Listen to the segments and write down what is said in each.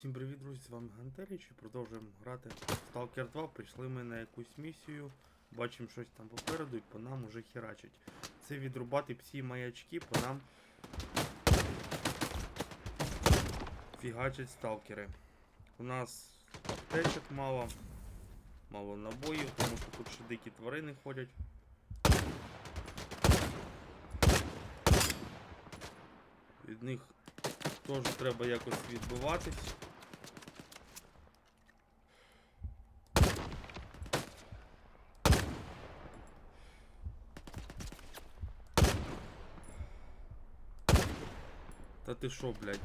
Всім привіт, друзі, з вами Гантеріч і продовжуємо грати в Stalker 2. Прийшли ми на якусь місію, бачимо щось там попереду і по нам уже херачить. Це відрубати всі маячки, по нам фігачать сталкери. У нас аптечок мало, мало набоїв, тому що тут ще дикі тварини ходять. Від них теж треба якось відбиватись. Та ти шо, блядь?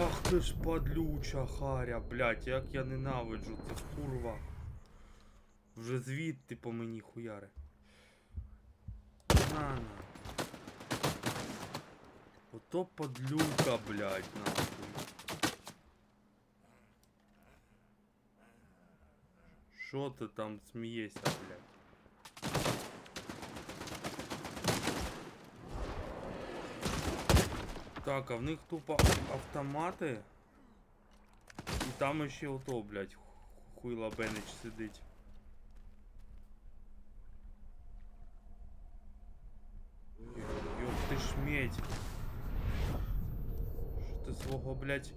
Ах ти ж падлюча харя, блядь, як я ненавиджу цих курва. Вже звідти по мені хуяри. На, на. Ото подлюка, блядь, нахуй. Що ти там смієшся, блядь? Так, а в них тупо автомати. І там ще ото, блядь, хуйла Бенич сидить. Ёб ти ж медь. Що ти свого, блядь,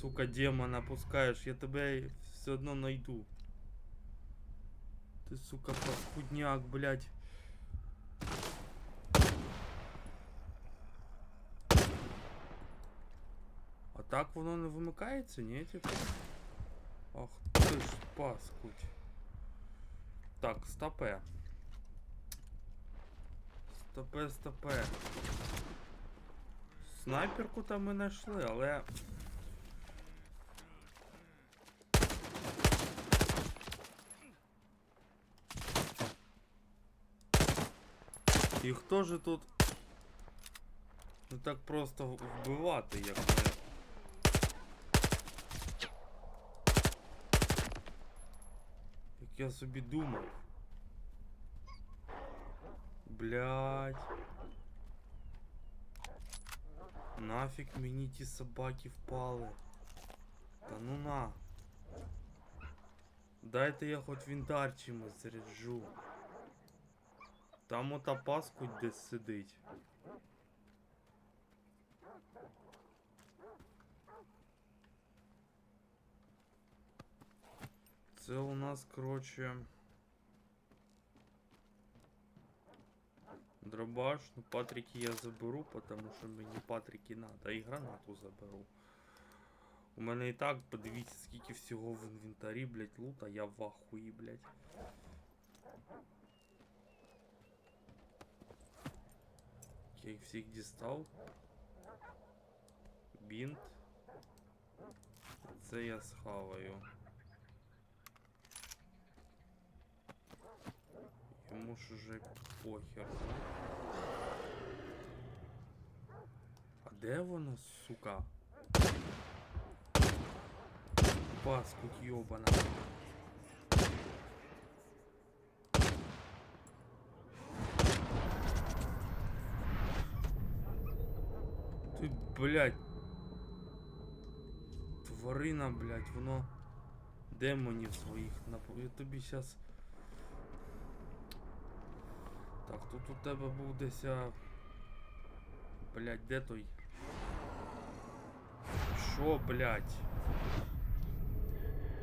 сука, демона пускаєш? Я тебе все одно найду. Ти, сука, паскудняк, блядь. Так воно не вимикається, ні, типу? Ах ти ж паскудь. Так, стопе. Стопе, стопе. Снайперку там ми знайшли, але. І хто же тут не так просто вбивати, як ми. Я собі думав. Блять. Нафіг мені ті собаки впали. Та ну на. Дайте я хоч вінтар чимось заряджу. Там ота паскудь десь сидить. Це у нас, короче. Дробаш, ну патрики я заберу, потому що мені патрики надо. І гранату заберу. У мене і так, подивіться, скільки всього в інвентарі, блять, лута, я в ахуї, блять. Я їх всіх дістав. Бінт. Це я схаваю. Йому ж уже похер. А де воно, сука? Паскудь йобана. Ти, блядь. Тварина, блядь, воно демонів своїх напо... Я тобі щас. Так, тут у тебе був десь. а, Блядь, де той? Що, блядь?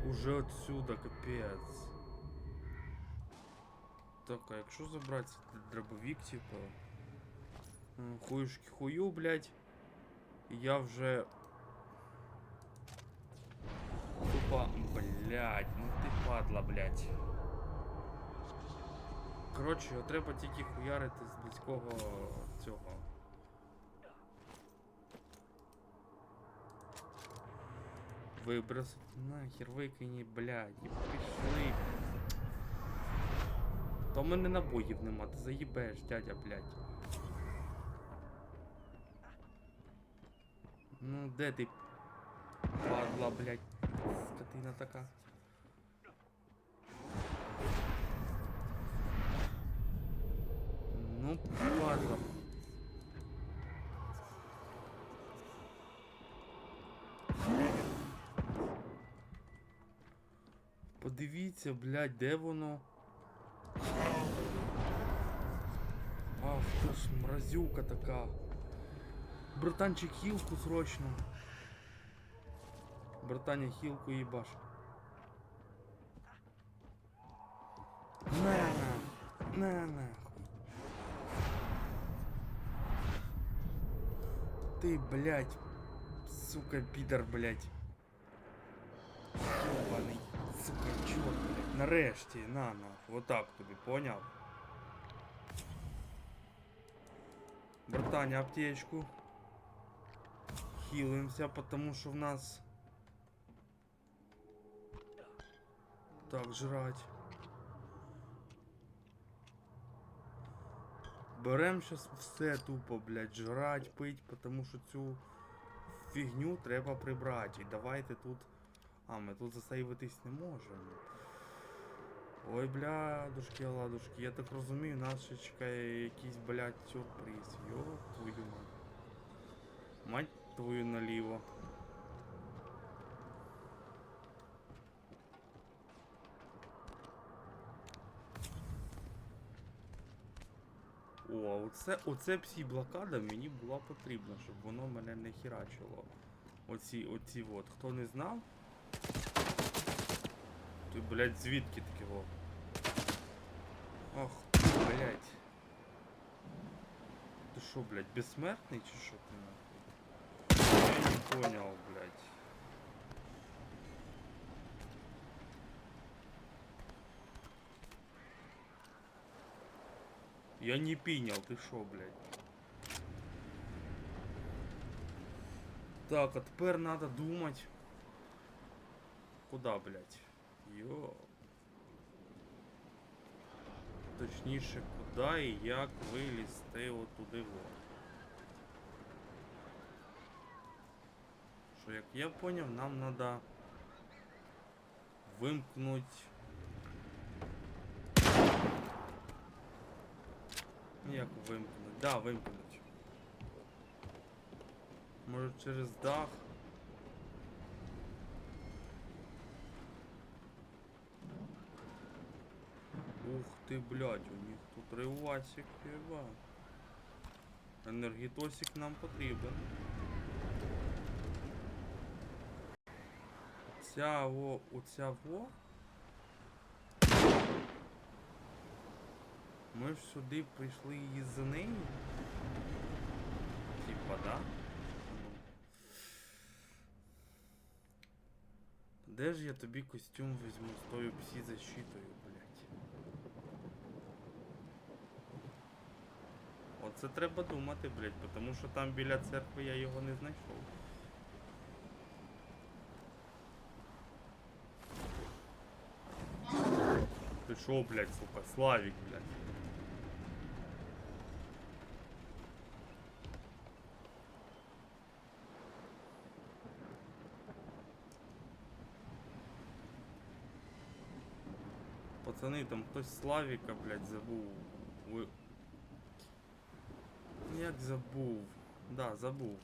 Уже отсюда, капець. Так, а якщо забрати дробовик, типа. Хуюшки хую, блядь. Я вже. Тупо, блядь, ну ти падла, блядь. Коротше, треба тільки хуярити з близького цього. Виброс. Нахер викині, блядь, і пішли. То в мене набоїв нема, ти заїбеш, дядя, блядь. Ну, де ти? Падла, блядь. Скотина така. Ну, падла. Подивіться, блядь, де воно? А, хто ж мразюка така. Братанчик хілку срочно. Братаня хілку їбаш. На-не! Не-не! Ты, блядь, сука, пидор, блядь. Ёбаний, сука, чорт, блядь. Нарешті, на, на. Вот так тобі, поняв? Братаня, аптечку. Хилимся, потому что в нас... Так, жрать. Берем щас все тупо, блядь, жрать, пить, потому що цю фігню треба прибрати. І давайте тут. А, ми тут засейвитись не можемо. Ой, бля, душки, ладушки, я так розумію, нас ще чекає якийсь, блядь, сюрприз. Йо, твою мать. Мать твою наліво. Оце, оце псі-блокада мені була потрібна, щоб воно мене не херачило. Оці, оці от. Хто не знав? Ти, блядь, звідки таке во? Ох, блядь. Ти що, блядь, безсмертний чи що ти нахуй? Я не понял, блядь. Я не понял, ты шо, блядь? Так, а тепер надо думать. Куда, блядь? Йо. Точніше, куди і як вилізти отуди во. Що, як я поняв, нам надо вимкнуть. Як вимкнуть? Да, вимкнуть. Може через дах. Ух ты, блядь, у них тут ривасик пива. Енергітосик нам потрібен. Ця во, оця во. Ми ж сюди прийшли її за нею. Типа, да? Де ж я тобі костюм візьму з тою псі защитою, блядь? Оце треба думати, блядь, тому що там біля церкви я його не знайшов. Ти шо, блядь, сука, Славік, блядь. Пацани, там хтось Славіка, блядь, забув. Ви... Як забув? Да, забув.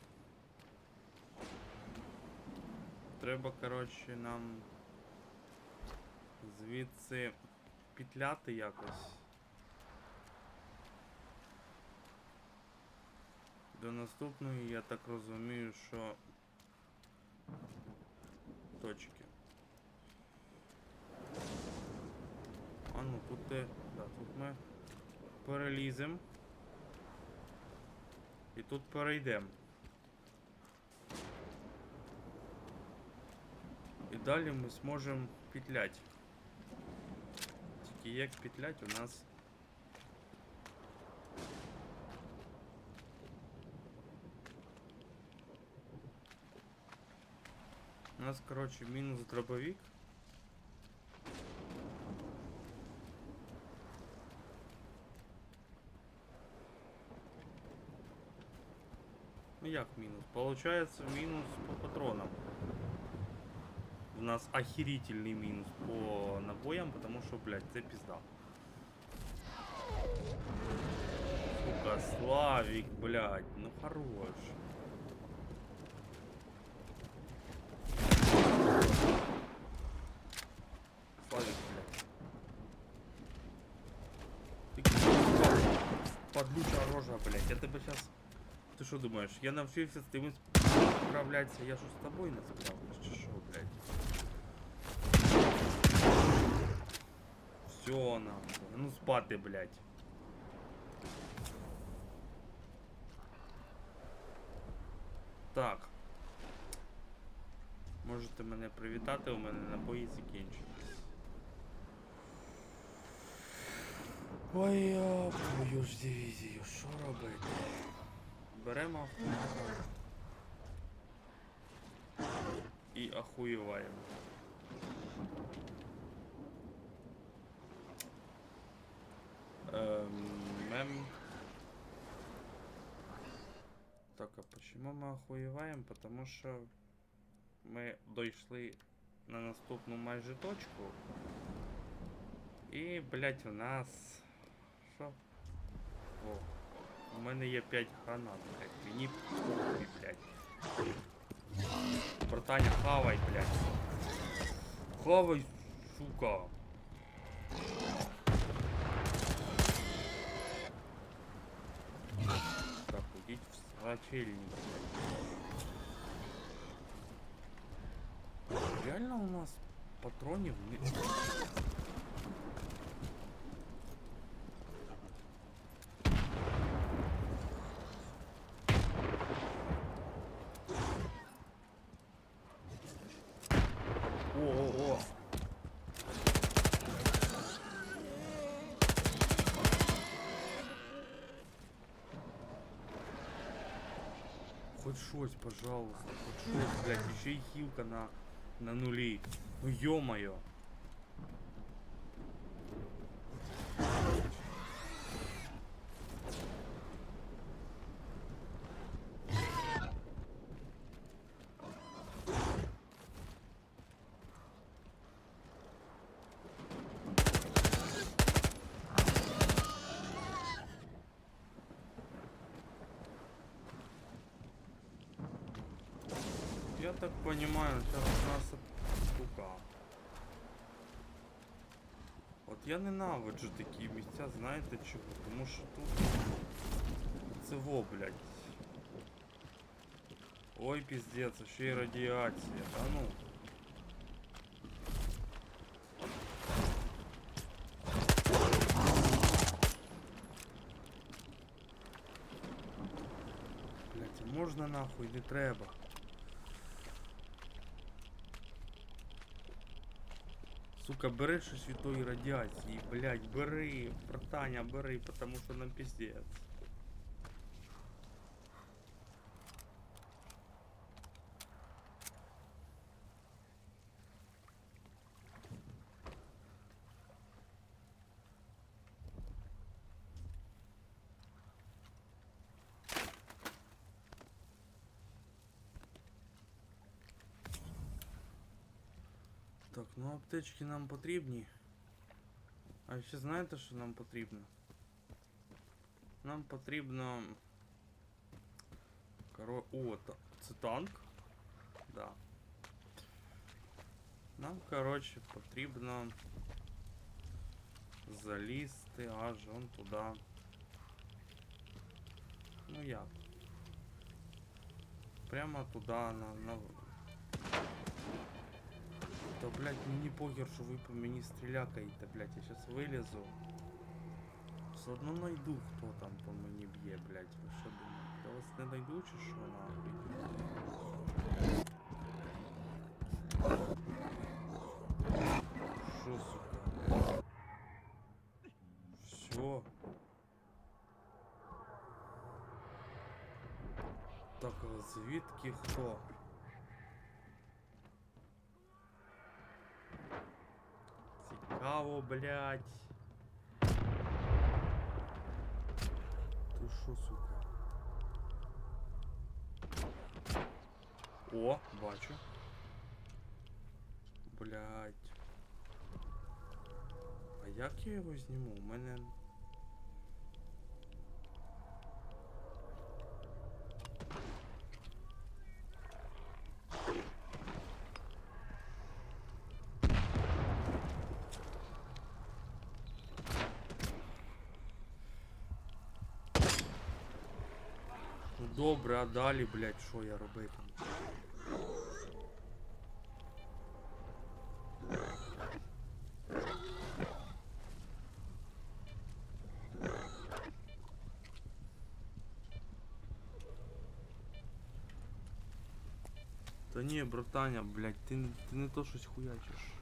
Треба, коротше, нам звідси петляти якось. До наступної, я так розумію, що точки. А ну тут ти. Да, тут ми переліземо. І тут перейдемо. І далі ми зможемо петлять. Тільки як петлять у нас. У нас, короче, мінус дробовик. Ну як минус, получается минус по патронам. У нас охерительный минус по набоям, потому что, блядь, це пизда. Сука, Славик, блядь, ну хорош. Славик, блядь. Ты подлюча рожа, блядь, я тебе сейчас... Ти що думаєш, я навчився з тим справлятися, я що з тобою не справлюсь, чи що, блядь? Все, нахуй. Ну спати, блядь. Так. Можете мене привітати, у мене набої закінчились. Ой, я твою ж дивізію, що робити? Беремо і ахуєваємо. Эм, мем. Так, а почему мы охуеваем? Потому что ми дійшли на наступну майже точку. І, блять, у нас. Що? О, у мене є 5 гранат, блять. Мені похуй, блять. Братаня, хавай, блять. Хавай, сука. Так, идите в срачельник, блядь. Реально у нас патронів не... Хоть щось, пожалуйста, хоть щось, блядь, еще и хилка на, на нулі. Ну ё-моё. Я так понимаю, сейчас у нас штука. От я ненавиджу такі місця, знаєте чого? Тому що тут це во, блядь. Ой, пиздец, ще й радіація. Та ну. Блять, а можна нахуй, не треба. Сука, бери щось від тої радіації, блядь, бери, братаня, бери, потому що нам пиздец. аптечки нам потрібні. А ще знаєте, що нам потрібно? Нам потрібно. Коро... О, та... це танк? Да. Нам, коротше, потрібно залізти аж он туди. Ну як? Прямо туди, на, на... Да, блядь, мені похер, що ви по мені стрілякаєте, блядь, я сейчас вилізу. Все одно найду, хто там по мені б'є, блядь. Ви що думаєте? Я вас не найду чи що нахуй? Що, сука? Все. Так, а звідки хто? Цікаво, блядь. Ти що, сука? О, бачу. Блядь. А як я його зніму? У мене. Добре, а далі, блядь, що я робитиму? Та ні, братаня, блядь, ти, ти не то щось хуячиш.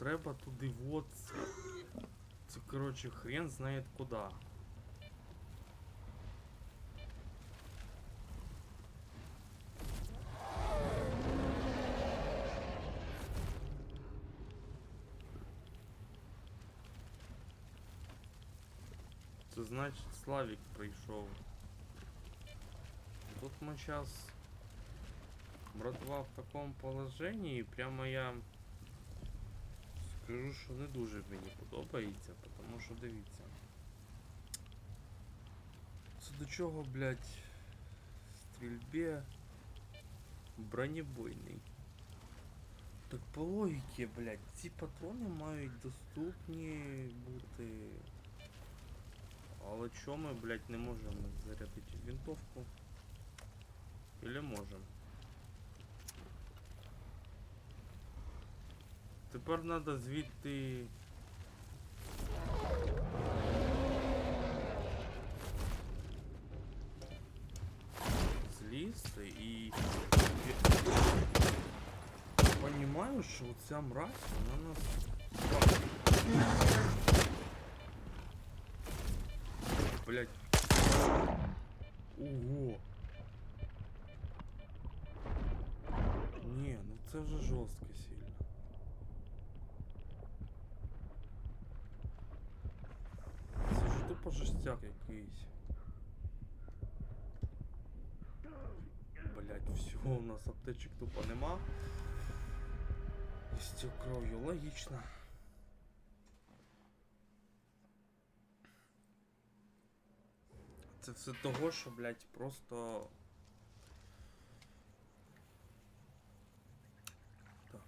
треба туди вот. Це, коротше, хрен знає куди. Це значить Славік прийшов. Тут ми зараз братва в такому положенні, прямо я скажу, що не дуже мені подобається, тому що дивіться. Це до чого, блядь, стрільбі бронебойний. Так по логіці, блядь, ці патрони мають доступні бути. Але чому ми, блядь, не можемо зарядити винтовку? Или можемо? Тепер треба звідти. Злізти і. Понімаю, що оця мразь, вона нас. Блять. Ого. Ні, ну це вже жорстко Тупо жестяк якийсь. Блять, всього у нас аптечок тупо нема. Істів кров'ю, логічно. Це все того, що, блядь, просто. Так.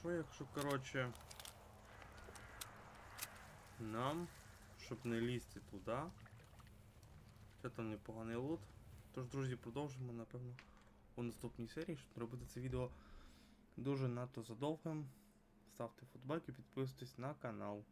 Що якщо, коротше. Нам, щоб не лізти туди. Це там непоганий лут. Тож, друзі, продовжимо, напевно, у наступній серії, щоб не робити це відео дуже надто задовгим. Ставте футбайки, підписуйтесь на канал.